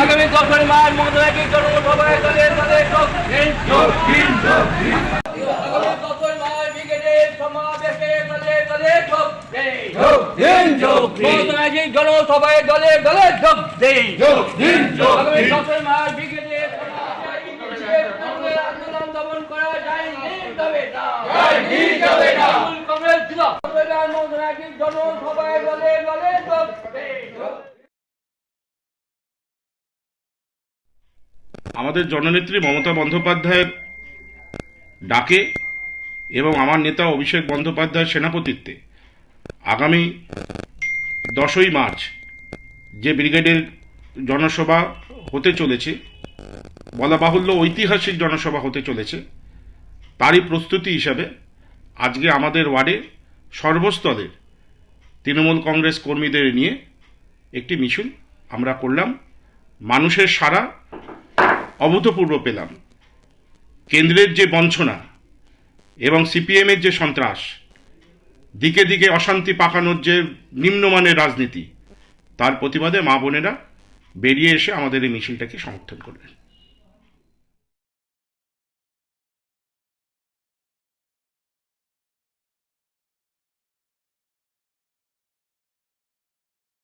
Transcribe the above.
আগামী আগামী দশই মার্চ মতরাজিক গণ সবাই দলে দলে যোগ দিন আগামী দশই মার্চ ব্রিগেডের সমাবেশে দলে দলে যোগ দিন। মতরাজিক সবাই দলে দলে যোগ দিন। আগামী দশই মার্চ ব্রিগেডের সমাবেশে আন্দোলন দমন করা যায়নি তবে না। কংগ্রেস জিন্দাবাদ। মতরাজিক দলে দলে যোগ দিন। আমাদের জননেত্রী মমতা বন্দ্যোপাধ্যায়ের ডাকে এবং আমার নেতা অভিষেক বন্দ্যোপাধ্যায়ের সেনাপতিত্বে আগামী দশই মার্চ যে ব্রিগেডের জনসভা হতে চলেছে, বলা বাহুল্য ঐতিহাসিক জনসভা হতে চলেছে, তারই প্রস্তুতি হিসাবে আজকে আমাদের ওয়ার্ডে সর্বস্তরের তৃণমূল কংগ্রেস কর্মীদের নিয়ে একটি মিছিল আমরা করলাম। মানুষের সারা অভূতপূর্ব পেলাম। কেন্দ্রের যে বঞ্চনা এবং সিপিএমের যে সন্ত্রাস দিকে দিকে অশান্তি পাকানোর যে নিম্নমানের রাজনীতি, তার প্রতিবাদে মা বোনেরা বেরিয়ে এসে আমাদের এই মিছিলটাকে সমর্থন করলেন।